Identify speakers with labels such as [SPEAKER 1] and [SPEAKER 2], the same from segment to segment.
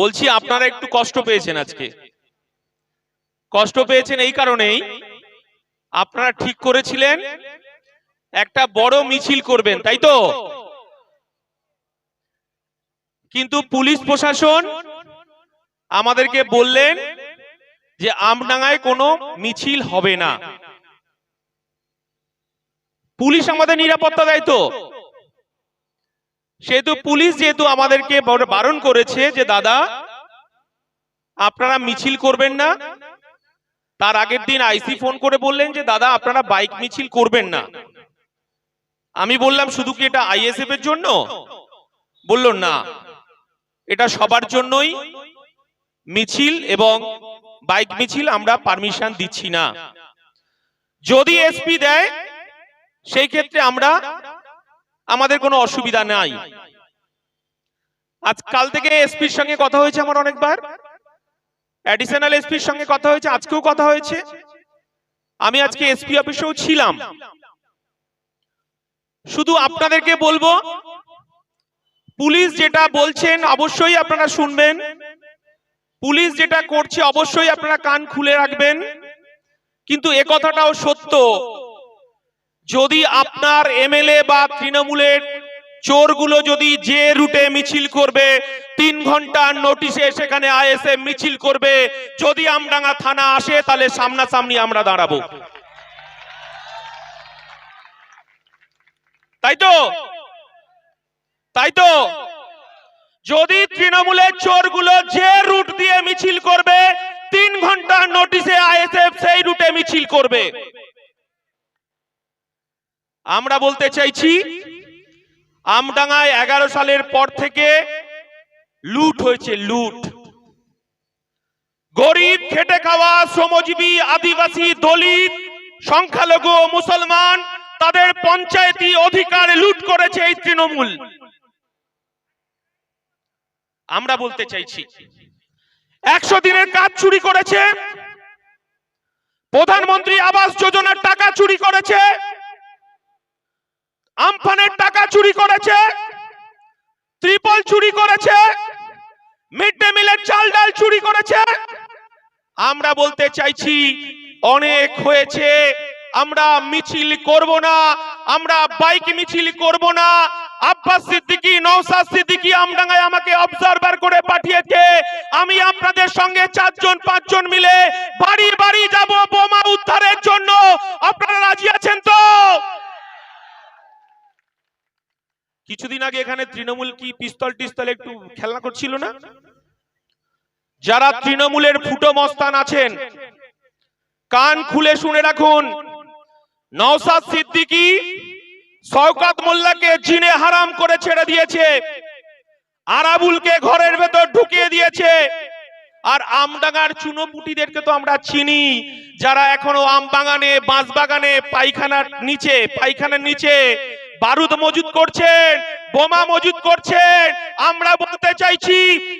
[SPEAKER 1] বলছি আপনারা একটু কষ্ট পেয়েছেন আজকে। কষ্ট পেয়েছেন এই কারণেই আপনারা ঠিক করেছিলেন, একটা বড় মিছিল করবেন, তাই তো? কিন্তু পুলিশ প্রশাসন আমাদেরকে বললেন যে আমডাঙ্গায় কোনো মিছিল হবে না। পুলিশ আমাদের নিরাপত্তা দেয় তো? সেহেতু পুলিশ যেহেতু আমাদেরকে বারণ করেছে যে, দাদা, আপনারা মিছিল করবেন না। তার আগের দিন আইসি ফোন করে বললেন যে, দাদা, আপনারা বাইক মিছিল করবেন না। আমি বললাম, শুধু কি এটা আইএসএফ এর জন্য? বলল, না, এটা সবার জন্যই। মিছিল এবং বাইক মিছিল আমরা পারমিশন দিচ্ছি না। যদি এসপি দেয়, সেই ক্ষেত্রে আমরা আমাদের কোনো অসুবিধা নাই। আজ কাল থেকে এসপির সঙ্গে কথা হয়েছে আমার অনেকবার। অ্যাডিশনাল এসপির সঙ্গে কথা হয়েছে, আজকেও কথা হয়েছে। আমি আজকে এসপি অফিসেও ছিলাম। শুধু আপনাদেরকে বলব, পুলিশ যেটা বলছেন অবশ্যই আপনারা শুনবেন। পুলিশ যেটা করছে অবশ্যই আপনারা কান খুলে রাখবেন। কিন্তু এ কথাটাও সত্য। যদি আপনার এমএলএ বা তৃণমূলের চোরগুলো যদি যে রুটে মিছিল করবে, তিন ঘণ্টার নোটিশে সেখানে আইএসএ মিছিল করবে, যদি আমডাঙ্গা থানা আসে, তাহলে সামনাসামনি আমরা দাঁড়াবো। তাই তো? তাই তো? যদি তৃণমূলের চোরগুলো যে রুট দিয়ে মিছিল করবে, তিন ঘণ্টার নোটিশে আইএসএফ সেই রুটে মিছিল করবে। আমরা বলতে চাইছি, আমডাঙ্গায় এগারো সালের পর থেকে লুট হয়েছে, লুট। গরিব, খেটে খাওয়া শ্রমজীবী, আদিবাসী, দলিত, সংখ্যালঘু মুসলমান, তাদের পঞ্চায়েতি অধিকার লুট করেছে এই তৃণমূল। আমরা বলতে চাইছি, একশো দিনের কাজ চুরি করেছে, প্রধানমন্ত্রী আবাস যোজনার টাকা চুরি করেছে আমফানের টাকা চুরি করেছে, ত্রিপল চুরি করেছে, মিড ডে মিলের চাল ডাল চুরি করেছে। আমরা বলতে চাইছি, অনেক হয়েছে, আমরা মিছিল করব না, আমরা বাইক মিছিল করব না। আব্বাস সিদ্দিকী নওসাদ সিদ্দিকী আমডাঙ্গায় আমাকে অবজারভার করে পাঠিয়েছে। আমি আপনাদের সঙ্গে চারজন, পাঁচজন মিলে বাড়ি বাড়ি যাব বোমা উদ্ধারের জন্য। আপনারা রাজি আছেন তো? কিছুদিন আগে এখানে তৃণমূল কি পিস্তল টিস্তল একটু খেলনা করছিল না? যারা তৃণমূলের ফুটো মস্তান আছেন, কান খুলে শুনে রাখুন নওসাদ সিদ্দিকী শওকাত মোল্লাকে জিনে হারাম করে ছেড়ে দিয়েছে আরাবুলকে ঘরের ভেতর ঢুকিয়ে দিয়েছে, আর আমডাঙ্গার চুনোপুটিদেরকে তো আমরা চিনি, যারা এখনও আম বাগানে বাঁশ বাগানে পায়খানার নিচে পায়খানার নিচে বারুদ মজুদ করছেন, বোমা মজুদ করছেন। আমরা বলতে চাইছি,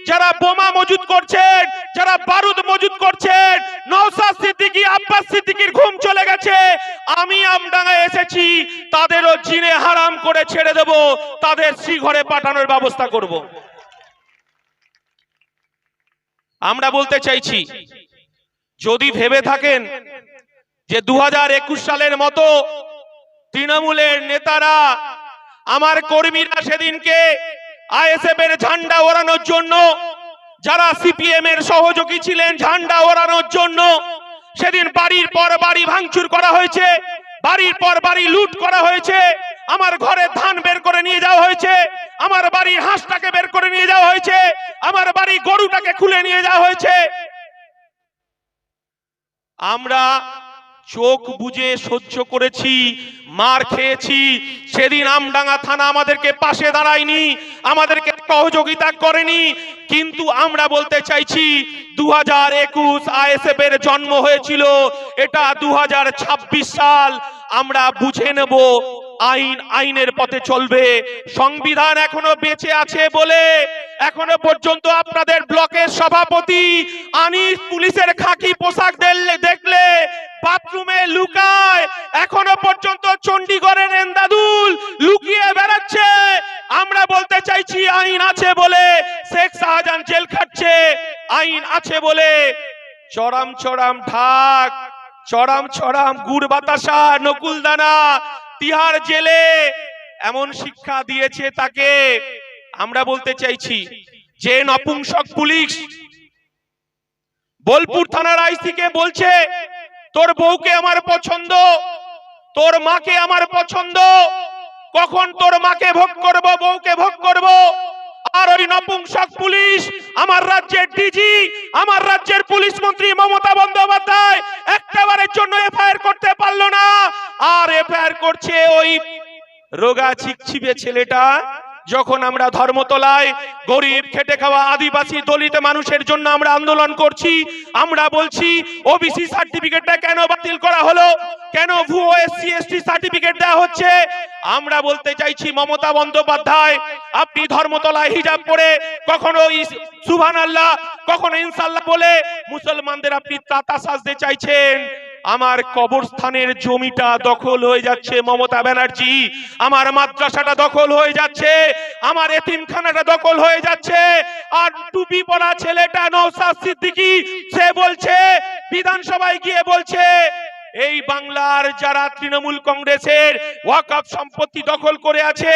[SPEAKER 1] যারা বোমা মজুদ করছেন, যারা বারুদ মজুদ করছেন নওসাদ সিদ্দিকী, আব্বাস সিদ্দিকীর ঘুম চলে গেছে। আমি আমডাঙ্গায় এসেছি, তাদেরও জিনে হারাম করে ছেড়ে দেব, তাদের শ্রীঘরে পাঠানোর ব্যবস্থা করব। আমরা বলতে চাইছি, যদি ভেবে থাকেন যে দু হাজার একুশ সালের মতো তৃণমূলের নেতারা, আমার কর্মীরা সেদিনকে আইএসএফ এর ঝান্ডা ওড়ানোর জন্য, যারা সিপিএম এর সহযোগী ছিলেন ঝান্ডা ওড়ানোর জন্য, সেদিন বাড়ির পর বাড়ি ভাঙচুর করা হয়েছে, বাড়ির পর বাড়ি লুট করা হয়েছে, আমার ঘরে ধান বের করে নিয়ে যাওয়া হয়েছে, আমার বাড়ির হাঁসটাকে বের করে নিয়ে যাওয়া হয়েছে, আমার বাড়ি গরুটাকে খুলে নিয়ে যাওয়া হয়েছে। আমরা চোখ বুঝে সহ্য করেছি, মার খেয়েছি। সেদিন আমডাঙ্গা থানা আমাদেরকে পাশে দাঁড়ায়নি, আমাদেরকে সহযোগিতা করেনি। কিন্তু আমরা বলতে চাইছি দু হাজার একুশ আইএসএফ এর জন্ম হয়েছিল, এটা দু হাজার ছাব্বিশ সাল। আমরা বুঝে নেব, আইন, আইনের পথে চলবে। সংবিধান এখনও বেঁচে আছে বলে এখনও পর্যন্ত আপনাদের ব্লকের সভাপতি আনিস পুলিশের খাকি পোশাক দেখলে বাথরুমে লুকায়। এখনও পর্যন্ত চণ্ডীগড়ের এন্দাদুল লুকিয়ে বেড়াচ্ছে। আমরা বলতে চাইছি আইন আছে বলে শেখ শাহজাহান জেল খাটছে। আইন আছে বলে চড়াম চড়াম ঢাক, চড়াম চড়াম গুড় বাতাসা, নকুলদানা তিহার জেলে এমন শিক্ষা দিয়েছে তাকে আমরা বলতে চাইছি, যে নপুংসক পুলিশ বোলপুর থানার আইসিকে বলছে, তোর বউকে আমার পছন্দ, তোর মাকে আমার পছন্দ, কখন তোর মাকে ভোগ করব, বউকে ভোগ করব? আর ওই নপুংসক পুলিশ, আমার রাজ্যের ডিজি আমার রাজ্যের পুলিশ মন্ত্রী মমতা বন্দ্যোপাধ্যায়, একটাবারের জন্য এফআইআর করতে পারল না। আর এফআইআর করছে ওই রোগা ছিকছিপে ছেলেটা যখন আমরা ধর্মতলায় গরিব, খেটে খাওয়া আদিবাসী দলিত মানুষের জন্য আমরা আন্দোলন করছি, আমরা বলছি ওবিসি সার্টিফিকেটটা কেন বাতিল করা হলো? কেন ভুয়ো এসসি এসটি সার্টিফিকেট দেওয়া হচ্ছে? আমরা বলতে চাইছি, মমতা বন্দ্যোপাধ্যায়, আপনি ধর্মতলায় হিজাব পরে কখনো সুভান আল্লাহ কখনো ইনসাল্লাহ বলে মুসলমানদের আপনি তাতা সাজতে চাইছেন। আমার কবরস্থানের জমিটা দখল হয়ে যাচ্ছে, মমতা ব্যানার্জি। আমার মাদ্রাসাটা দখল হয়ে যাচ্ছে, আমার এতিমখানাটা দখল হয়ে যাচ্ছে। আর টুপি পরা ছেলেটা নৌসাদ সিদ্দিকি, সে বলছে, বিধানসভায় গিয়ে বলছে এই বাংলার যারা তৃণমূল কংগ্রেসের ওয়াকফ সম্পত্তি দখল করে আছে,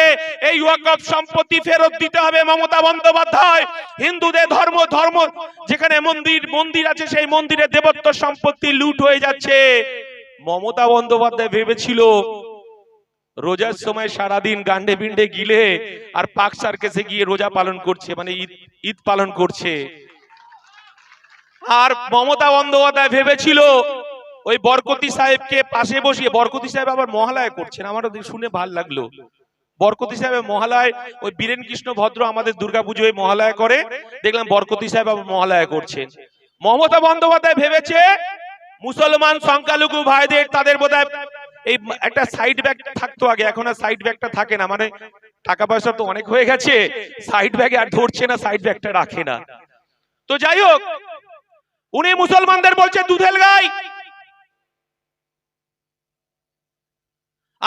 [SPEAKER 1] এই ওয়াকফ সম্পত্তি ফেরত দিতে হবে মমতা বন্দ্যোপাধ্যায়। হিন্দুদের ধর্ম ধর্ম, যেখানে মন্দির মন্দির আছে, সেই মন্দিরে দেবত্ব সম্পত্তি লুট হয়ে যাচ্ছে। মমতা বন্দ্যোপাধ্যায় ভেবেছিল, রোজার সময় সারাদিন গান্ডে বিন্ডে গিলে আর পাক সার্কেসে গিয়ে রোজা পালন করছে মানে ঈদ ঈদ পালন করছে। আর মমতা বন্দ্যোপাধ্যায় ভেবেছিল ওই বরকতি সাহেবকে পাশে বসিয়ে বরকতি সাহেব আবার মহালয়া করছেন আমার শুনে ভালো লাগল। বরকতি সাহেবের মহালয় ওই বীরেন কৃষ্ণ ভদ্র আমাদের দুর্গাপুজোয় মহালয়া করে দেখলাম বরকতি সাহেব আবার মহালয়া করছেন। মমতা বন্দ্যোপাধ্যায় ভেবেছে মুসলমান সংখ্যালঘু ভাইদের তাদের বোধহয় এই একটা সাইড ব্যাগ থাকতো আগে এখন আর সাইড ব্যাগটা থাকে না। মানে টাকা পয়সা তো অনেক হয়ে গেছে সাইড ব্যাগে আর ধরছে না সাইড ব্যাগটা রাখে না। তো যাই হোক উনি মুসলমানদের বলছে দুধেল গাই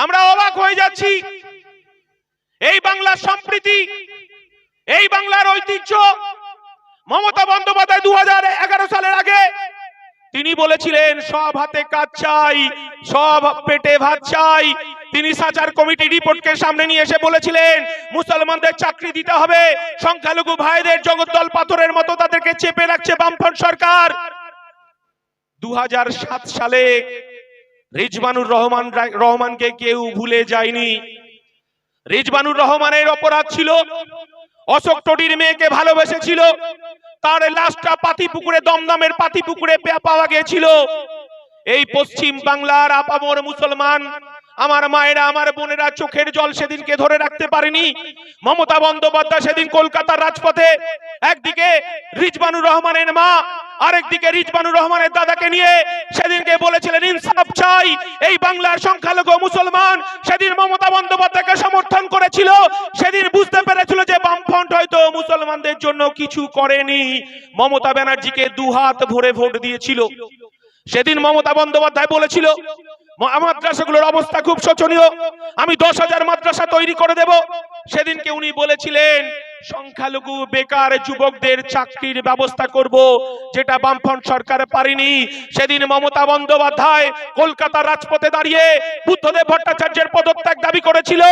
[SPEAKER 1] আমরা অবাক হয়ে যাচ্ছি। এই বাংলার সম্প্রীতি, এই বাংলার ঐতিহ্য, মমতা বন্দ্যোপাধ্যায় দুহাজার এগারো সালের আগে তিনি বলেছিলেন, সব হাতে কাজ চাই, সব পেটে ভাত চাই। তিনি সাচার কমিটি রিপোর্টকে সামনে নিয়ে এসে বলেছিলেন, মুসলমানদের চাকরি দিতে হবে, সংখ্যালঘু ভাইদের জগদ্দল পাথরের মতো তাদেরকে চেপে রাখছে বামফ্রন্ট সরকার। দু হাজার সাত সালে রিজবানুর রহমান রহমানকে কেউ ভুলে যায়নি। রিজবানুর রহমানের অপরাধ ছিল, অশোক টডির মেয়েকে ভালোবেসেছিল, তার লাশটা পাতি পুকুরে দমদমের পাতি পুকুরে পাওয়া গিয়েছিল এই পশ্চিম বাংলার আপামর মুসলমান, আমার মায়েরা, আমার বোনেরা চোখের জল সেদিনকে ধরে রাখতে পারেনি। মমতা বন্দ্যোপাধ্যায় সেদিন কলকাতার রাজপথে একদিকে রিজবানুর রহমানের মা আরেকদিকে রিজবানুর রহমানের দাদাকে নিয়ে সেদিনকে বলেছিলেন, ইনসাফ চাই। এই বাংলার সংখ্যালঘু মুসলমান সেদিন মমতা বন্দ্যোপাধ্যায়কে সমর্থন করেছিল। সেদিন বুঝতে পেরেছিল যে বামফ্রন্ট হয়তো মুসলমানদের জন্য কিছু করেনি। মমতা ব্যানার্জিকে দুহাত ভরে ভোট দিয়েছিল। সেদিন মমতা বন্দ্যোপাধ্যায় বলেছিল মাদ্রাসাগুলোর অবস্থা খুব শোচনীয়। আমি দশ হাজার মাদ্রাসা তৈরি করে দেব। সেদিনকে উনি বলেছিলেন সংখ্যালঘু বেকার যুবকদের চাকরির ব্যবস্থা করব, যেটা বামফ্রন্ট সরকার পারেনি। সেদিন মমতা বন্দ্যোপাধ্যায় কলকাতার রাজপথে দাঁড়িয়ে বুদ্ধদেব ভট্টাচার্যের পদত্যাগ দাবি করেছিল।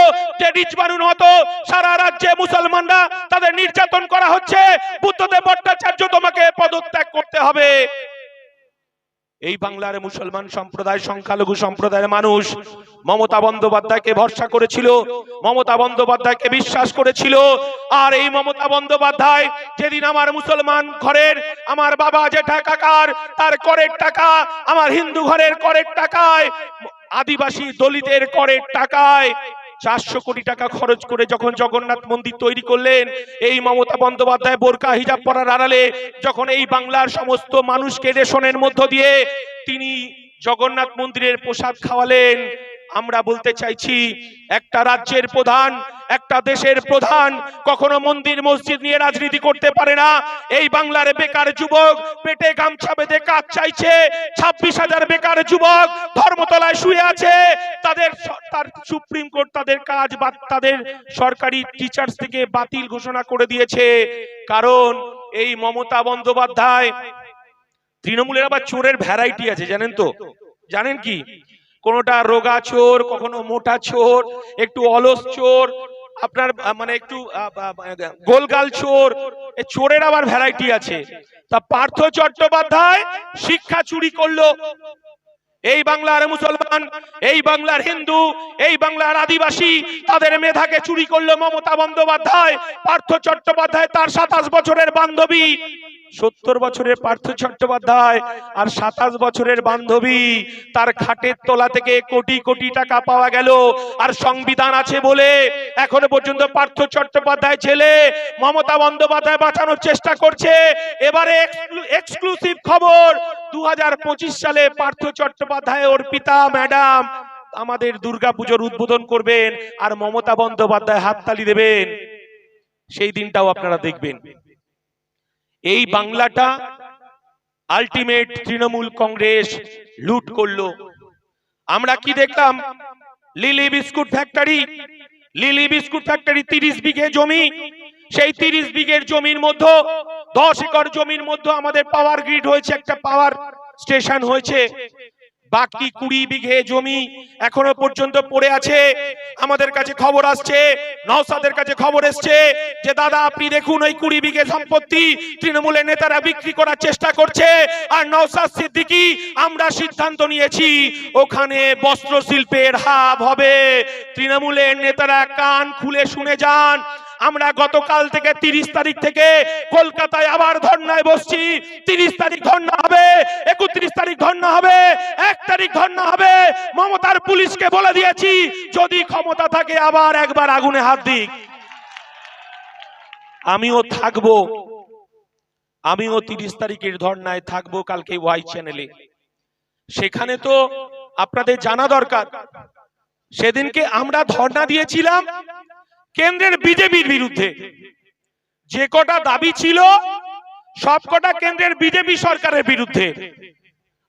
[SPEAKER 1] যে রিচ বানুন হতো, সারা রাজ্যে মুসলমানরা তাদের নির্যাতন করা হচ্ছে। বুদ্ধদেব ভট্টাচার্য তোমাকে পদত্যাগ করতে হবে। এই বাংলার মুসলমান সম্প্রদায়, সংখ্যালঘু সম্প্রদায়ের মানুষ মমতা বন্দ্যোপাধ্যায়কে ভরসা করেছিল, মমতা বন্দ্যোপাধ্যায়কে বিশ্বাস করেছিল। আর এই মমতা বন্দ্যোপাধ্যায় যেদিন আমার মুসলমান ঘরের, আমার বাবা জেঠা কাকার, তার করের টাকা, আমার হিন্দু ঘরের করের টাকায়, আদিবাসী দলিতের করের টাকায় চারশো কোটি টাকা খরচ করে যখন জগন্নাথ মন্দির তৈরি করলেন, এই মমতা বন্দ্যোপাধ্যায় বোরকা, হিজাব পরার আড়ালে যখন এই বাংলার সমস্ত মানুষকে রেশনের মধ্য দিয়ে তিনি জগন্নাথ মন্দিরের প্রসাদ খাওয়ালেন আমরা বলতে চাইছি, একটা রাজ্যের প্রধান, একটা দেশের প্রধান কখনো মন্দির, মসজিদ নিয়ে রাজনীতি করতে পারে না। এই বাংলার বেকার যুবক পেটে গামছা বেঁধে কাজ চাইছে। ছাব্বিশ হাজার বেকার যুবক ধর্মতলায় শুয়ে আছে। তাদের তার সুপ্রিম কোর্ট তাদের কাজ বা তাদের সরকারি টিচার্স থেকে বাতিল ঘোষণা করে দিয়েছে। কারণ এই মমতা বন্দ্যোপাধ্যায়, তৃণমূলের আবার চোরের ভ্যারাইটি আছে, জানেন তো? জানেন কি? কোনোটা রোগা চোর, কখনো মোটা চোর, একটু অলস চোর, আপনার মানে একটু গোলগাল চোর চোরের আবার ভ্যারাইটি আছে। তা পার্থ চট্টোপাধ্যায় শিক্ষা চুরি করল। এই বাংলার মুসলমান, এই বাংলার হিন্দু, এই বাংলার আদিবাসী, তাদের মেধাকে চুরি করল মমতা বন্দ্যোপাধ্যায়। পার্থ চট্টোপাধ্যায় তার সাতাশ বছরের বান্ধবী। সত্তর বছরের পার্থ চট্টোপাধ্যায় আর সাতাশ বছরের বান্ধবী, তার খাটের তোলা থেকে কোটি কোটি টাকা পাওয়া গেল। আর সংবিধান আছে বলে এখনও পর্যন্ত পার্থ চট্টোপাধ্যায় ছেলে মমতা বন্দ্যোপাধ্যায় বাঁচানোর চেষ্টা করছে। এবারে এক্সক্লুসিভ খবর দু হাজার পঁচিশ সালে পার্থ চট্টোপাধ্যায় ওর পিতা, ম্যাডাম আমাদের দুর্গাপুজোর উদ্বোধন করবেন আর মমতা বন্দ্যোপাধ্যায় হাততালি দেবেন। সেই দিনটাও আপনারা দেখবেন। এই বাংলাটা আলটিমেট তৃণমূল কংগ্রেস লুট করল। আমরা কি দেখলাম? Lily biscuit factory Lily biscuit factory তিরিশ বিঘে জমি, সেই তিরিশ বিঘের জমির মধ্যে, দশ একর জমির মধ্যে আমাদের পাওয়ার গ্রিড হয়েছে, একটা পাওয়ার স্টেশন হয়েছে। বাকি কুড়ি বিঘে জমি এখনও পর্যন্ত পড়ে আছে। আমাদের কাছে খবর আসছে, নওসাদের কাছে খবর এসছে যে, দাদা, আপনি দেখুন ওই কুড়ি বিঘে সম্পত্তি তৃণমূলের নেতারা বিক্রি করার চেষ্টা করছে। আর নওসাদ সিদ্দিকি, আমরা সিদ্ধান্ত নিয়েছি, ওখানে বস্ত্র শিল্পের হাব হবে। তৃণমূলের নেতারা কান খুলে শুনে যান আমরা গতকাল থেকে তিরিশ তারিখ থেকে কলকাতায় আবার ধর্নায় বসছি। তিরিশ তারিখ ধর্না হবে, একত্রিশ তারিখ ধর্না হবে, এক তারিখ ধর্না হবে। মমতার পুলিশকে বলে দিয়েছি, যদি ক্ষমতা থাকে আবার একবার আগুনে হাত দিক। আমিও থাকব। আমিও তিরিশ তারিখের ধর্নায় থাকব কালকে ওয়াই চ্যানেলে। সেখানে তো আপনাদের জানা দরকার। সেদিনকে আমরা ধর্ণা দিয়েছিলাম কেন্দ্রের বিজেপির বিরুদ্ধে। যে কটা দাবি ছিল সব কটা কেন্দ্রের বিজেপি সরকারের বিরুদ্ধে।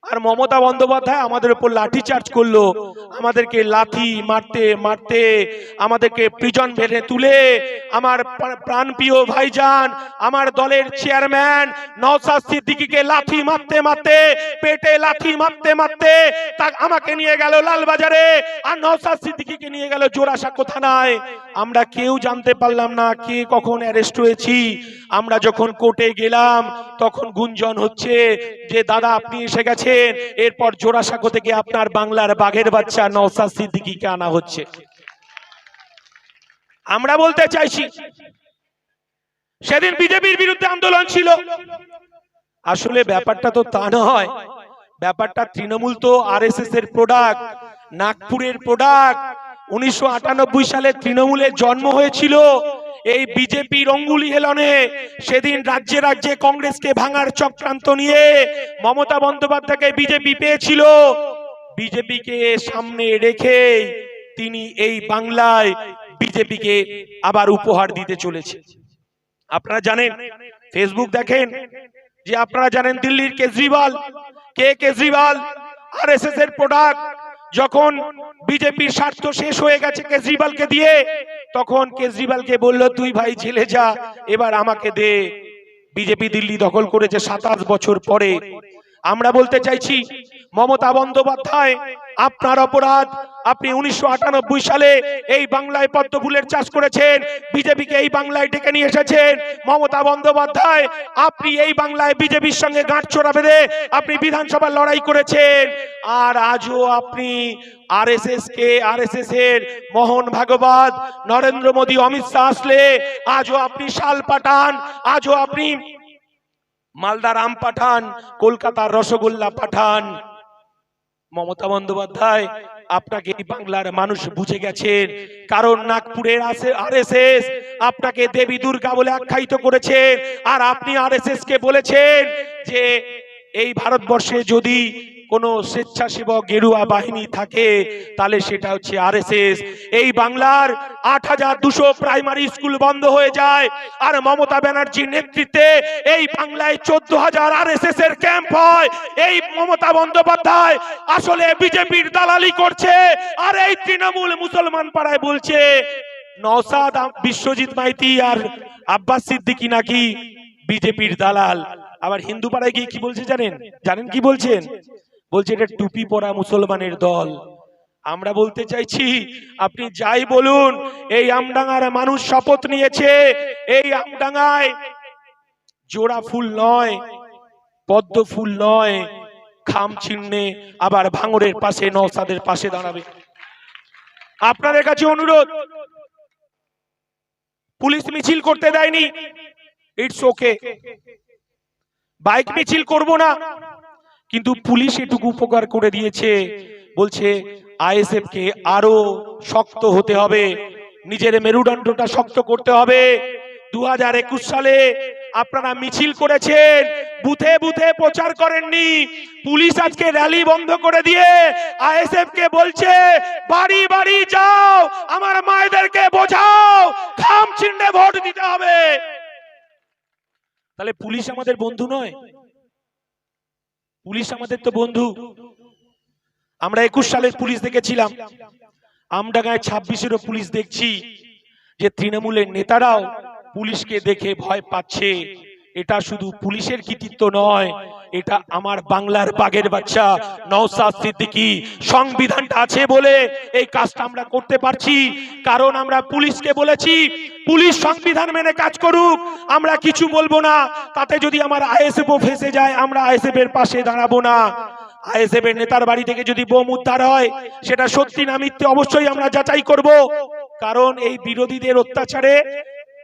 [SPEAKER 1] আর মমতা বন্দ্যোপাধ্যায় আমাদের উপর লাঠি চার্জ করল। আমাদেরকে লাথি মারতে মারতে, আমাদেরকে প্রিজন ভেড়ে তুলে, আমার প্রাণপ্রিয় ভাইজান, আমার দলের চেয়ারম্যান নওসাদ সিদ্দিকীকে লাথি মারতে মারতে, পেটে লাথি মারতে মারতে তা আমাকে নিয়ে গেল লালবাজারে আর নওসাদ সিদ্দিকীকে নিয়ে গেল জোড়াসাঁকো থানায়। আমরা কেউ জানতে পারলাম না কে কখন অ্যারেস্ট হয়েছি। আমরা যখন কোর্টে গেলাম, তখন গুঞ্জন হচ্ছে যে, দাদা, আপনি এসে গেছেন এরপর জোড়াসাঁকো থেকে আপনার বাংলার বাঘের বাচ্চা নওসাদ সিদ্দিকীকে আনা হচ্ছে। আমরা বলতে চাইছি, সেদিন বিজেপির বিরুদ্ধে আন্দোলন ছিল। আসলে ব্যাপারটা তো তা নয়। ব্যাপারটা তৃণমূল তো আরএসএস এর প্রোডাক্ট নাগপুরের প্রোডাক্ট উনিশশো আটানব্বই সালে তৃণমূলের জন্ম হয়েছিল। এই বিজেপি রঙ্গুলি হেলনে সেদিন রাজ্যে রাজ্যে কংগ্রেসকে ভাঙার চক্রান্ত নিয়ে মমতা বন্দ্যোপাধ্যায়কে বিজেপি পেয়েছিল। বিজেপিকে সামনে রেখে তিনি এই বাংলায় বিজেপিকে আবার উপহার দিতে চলেছে। আপনারা জানেন ফেসবুক দেখেন যে আপনারা জানেন দিল্লির কেজরিওয়াল, কে কেজরিওয়াল? আর এর প্রোডাক্ট যখন বিজেপির স্বার্থ শেষ হয়ে গেছে কেজরিওয়ালকে দিয়ে তখন কেজরিওয়ালকে বলল, তুই ভাই ছেলে যা, এবার আমাকে দে। বিজেপি দিল্লি দখল করেছে সাতাশ বছর পরে। আমরা বলতে চাইছি মমতা বন্দ্যোপাধ্যায়, আপনার অপরাধ, আপনি উনিশশো আটানব্বই সালে এই বাংলায় পদ্ম ফুলের চাষ করেছেন, বিজেপিকে এই বাংলায় ডেকে নিয়ে এসেছেন। মমতা বন্দ্যোপাধ্যায়, আপনি এই বাংলায় বিজেপির সঙ্গে গাঁটছড়া বেঁধে আপনি বিধানসভার লড়াই করেছেন। আর আজও আপনি আরএসএস কে আর এস এস এর মোহন ভাগবত, নরেন্দ্র মোদী, অমিত শাহ আসলে, আজও আপনি শাল পাঠান, আজও আপনি মালদার আম পাঠান, কলকাতার রসগোল্লা পাঠান। মমতা বন্দ্যোপাধ্যায়, আপনাকে বাংলার মানুষ বুঝে গেছেন। কারণ নাগপুরের আছে আরএসএস আপনাকে দেবী দুর্গা বলে আখ্যায়িত করেছে আর আপনি আরএসএস কে বলেছেন যে, এই ভারতবর্ষে যদি কোনো স্বেচ্ছাসেবক গেরুয়া বাহিনী থাকে, তাহলে সেটা হচ্ছে আরএসএস। এই বাংলার আট হাজার দুশো প্রাইমারি স্কুল বন্ধ হয়ে যায়, আর মমতা ব্যানার্জির নেতৃত্বে এই বাংলায় চোদ্দ হাজার আরএসএস এর ক্যাম্প হয়। এই মমতা বন্দ্যোপাধ্যায় আসলে বিজেপির দালালি করছে, আর এই তৃণমূল মুসলমান পাড়ায় বলছে, নওসাদ, আম- বিশ্বজিৎ মাইতি আর আব্বাস সিদ্দিকি নাকি বিজেপির দালাল। আবার হিন্দু পাড়ায় গিয়ে কি বলছে জানেন? জানেন কি বলছেন? বলছে এটা টুপি পরা মুসলমানের দল। আমরা বলতে চাইছি, আপনি যাই বলুন, এই আমডাঙ্গার মানুষ শপথ নিয়েছে, এই আমডাঙ্গায় জোড়া ফুল নয়, পদ্ম ফুল নয়, খাম চিহ্নে আবার ভাঙরের পাশে, নওসাদের পাশে দাঁড়াবে। আপনাদের কাছে অনুরোধ, পুলিশ মিছিল করতে দেয়নি, ইটস ওকে। বাইক মিছিল করব না। কিন্তু পুলিশ এটুকু উপকার করে দিয়েছে। বলছে আইএসএফ কে আরও শক্ত হতে হবে। নিজের মেরুদণ্ডটা শক্ত করতে হবে। দু সালে আপনারা মিছিল করেছেন। বুথে বুথে প্রচার করেননি। পুলিশ আজকে র্যালি বন্ধ করে দিয়ে আইএসএফ কে বলছে, বাড়ি বাড়ি যাও, আমার মায়েদেরকে বোঝাও খাম চিহ্নে ভোট দিতে হবে। তাহলে পুলিশ আমাদের বন্ধু নয়? পুলিশ আমাদের তো বন্ধু। আমরা একুশ সালের পুলিশ দেখেছিলাম। আমডাঙ্গায় ছাব্বিশেরও পুলিশ দেখছি যে তৃণমূলের নেতারাও পুলিশকে দেখে ভয় পাচ্ছে। এটা শুধু পুলিশের কৃতিত্ব নয়, এটা আমার বাংলার বাগের বাচ্চা নওসাদ সিদ্দিকী। সংবিধানটা আছে বলে এই কাজটা আমরা করতে পারছি, কারণ আমরা পুলিশকে বলেছি, পুলিশ সংবিধান মেনে কাজ করুক, আমরা কিছু বলব না, তাতে যদি আমার আইএসএফ ফেসে যায়, আমরা আইএসএফ এর পাশে দাঁড়াবো না। আইএসএফ এর নেতার বাড়ি থেকে যদি বোম উদ্ধার হয়, সেটা সত্যি না মিথ্যে অবশ্যই আমরা যাচাই করব, কারণ এই বিরোধীদের অত্যাচারে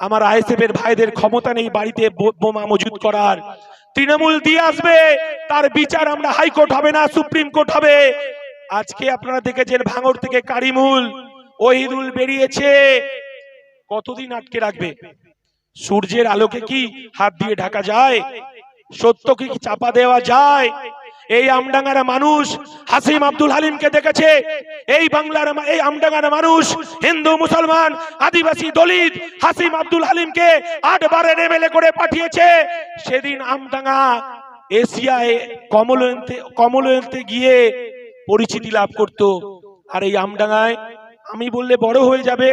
[SPEAKER 1] আমার আইএসএফ এর ভাইদের ক্ষমতা নেই বাড়িতে বোমা মজুদ করার। তৃণমূল দিয়ে আসবে, তার বিচার আমরা হাইকোর্ট হবে না, সুপ্রিম কোর্ট হবে। আজকে আপনারা দেখেছেন ভাঙড় থেকে কারিমুল, ওহিদুল বেরিয়েছে। কতদিন আটকে রাখবে? সূর্যের আলোকে কি হাত দিয়ে ঢাকা যায়? সত্যকে কি চাপা দেওয়া যায়? এই আমডাঙ্গার মানুষ হাসিম আব্দুল হালিমকে দেখেছে। এই বাংলার এই আমডাঙ্গার মানুষ হিন্দু, মুসলমান, আদিবাসী দলিত হাসিম আব্দুল হালিমকে আটবারের এমএলএ করে পাঠিয়েছে। সেদিন আমডাঙ্গা এশিয়ায় কমলয়ন্তে কমলয়ন্তে গিয়ে পরিচিতি লাভ করত। আর এই আমডাঙ্গায় আমি বললে বড় হয়ে যাবে।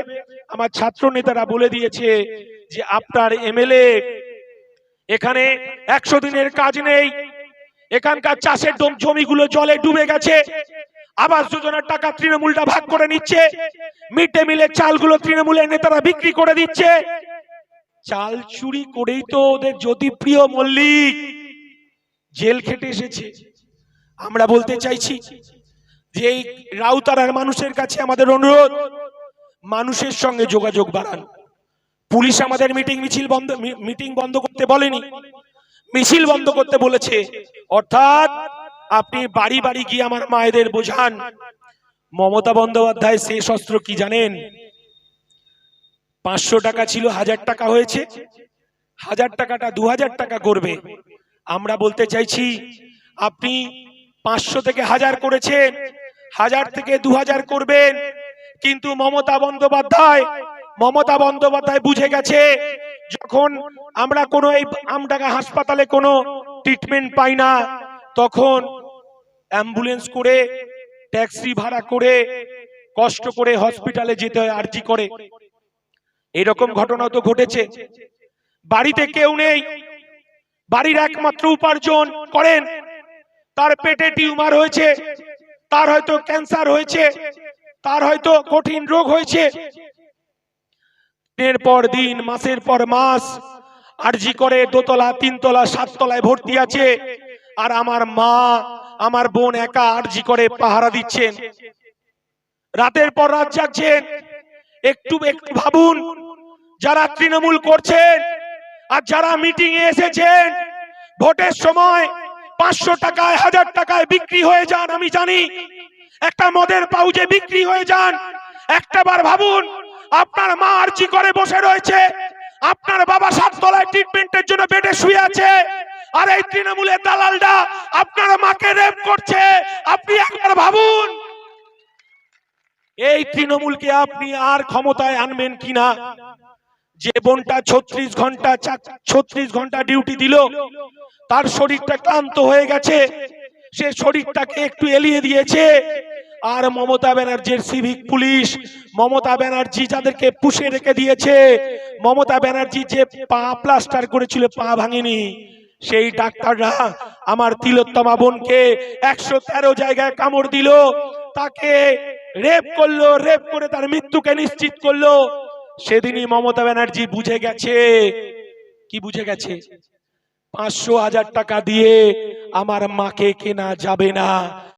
[SPEAKER 1] আমার ছাত্র নেতারা বলে দিয়েছে যে, আপনার এমএলএ এখানে একশো দিনের কাজ নেই এখানকার চাষের জম- জমিগুলো জলে ডুবে গেছে। আবাস যোজনার টাকা তৃণমূলটা ভাগ করে নিচ্ছে। মিড ডে মিলের চালগুলো তৃণমূলের নেতারা বিক্রি করে দিচ্ছে। চাল চুরি করেই তো ওদের জ্যোতিপ্রিয় মল্লিক জেল খেটে এসেছে। আমরা বলতে চাইছি যে এই রাউতারার মানুষের কাছে আমাদের অনুরোধ, মানুষের সঙ্গে যোগাযোগ বাড়ান। পুলিশ আমাদের মিটিং মিছিল বন্ধ মিটিং বন্ধ করতে বলেনি। মিছিল বন্ধ করতে বলেছে। অর্থাৎ আপনি বাড়ি বাড়ি গিয়ে আমার মায়েদের বোঝান। মমতা বন্দ্যোপাধ্যায় শেষ অস্ত্র কি জানেন? পাঁচশো টাকা ছিল, হাজার টাকা হয়েছে। হাজার টাকাটা দু হাজার টাকা করবে। আমরা বলতে চাইছি, আপনি পাঁচশো থেকে হাজার করেছেন, হাজার থেকে দু হাজার করবেন। কিন্তু মমতা বন্দ্যোপাধ্যায় মমতা বন্দ্যোপাধ্যায় বুঝে গেছে যখন আমরা কোনো এই আমডাঙ্গা হাসপাতালে কোনো ট্রিটমেন্ট পাই না, তখন অ্যাম্বুলেন্স করে ট্যাক্সি ভাড়া করে, কষ্ট করে হসপিটালে যেতে হয়, আরজি করে। এরকম ঘটনা তো ঘটেছে। বাড়িতে কেউ নেই। বাড়ির একমাত্র উপার্জন করেন। তার পেটে টিউমার হয়েছে। তার হয়তো ক্যান্সার হয়েছে। তার হয়তো কঠিন রোগ হয়েছে। দিনের পর দিন, মাসের পর মাস, আরজি করে দোতলা, তিনতলা, সাততলায় ভর্তি আছে। আর আমার মা, আমার বোন একা আরজি করে পাহারা দিচ্ছেন। রাতের পর রাত জাগছেন। একটু একটু ভাবুন, যারা তৃণমূল করছেন আর যারা মিটিং এ এসেছেন, ভোটের সময় পাঁচশো টাকায়, হাজার টাকায় বিক্রি হয়ে যান, আমি জানি। একটা মদের পাউজে বিক্রি হয়ে যান। একটা বার ভাবুন আপনার মা আর্জি করে বসে রয়েছে। আপনার বাবা সাততলায় ট্রিটমেন্টের জন্য বেডে শুয়ে আছে। আর এই তৃণমূলের দালালটা আপনার মাকে রেপ করছে। আপনি একবার ভাবুন, এই তৃণমূলকে আপনি আর ক্ষমতায় আনবেন কিনা? যে বোনটা ছত্রিশ ঘণ্টা ছত্রিশ ঘণ্টা ডিউটি দিল, তার শরীরটা ক্লান্ত হয়ে গেছে। সে শরীরটাকে একটু এলিয়ে দিয়েছে। আর মমতা ব্যানার্জির সিভিক পুলিশ মমতা ব্যানার্জি যাদেরকে পুষে রেখে দিয়েছে, মমতা ব্যানার্জি যে পা প্লাস্টার করেছিল, পা ভাঙেনি, সেই ডাক্তাররা আমার তিলোত্তমা বোনকে একশো তেরো জায়গায় কামড় দিল, তাকে রেপ করল রেপ করে তার মৃত্যুকে নিশ্চিত করল। সেদিনই মমতা ব্যানার্জি বুঝে গেছে। কি বুঝে গেছে? পাঁচশো হাজার টাকা দিয়ে আমার মাকে কেনা যাবে না।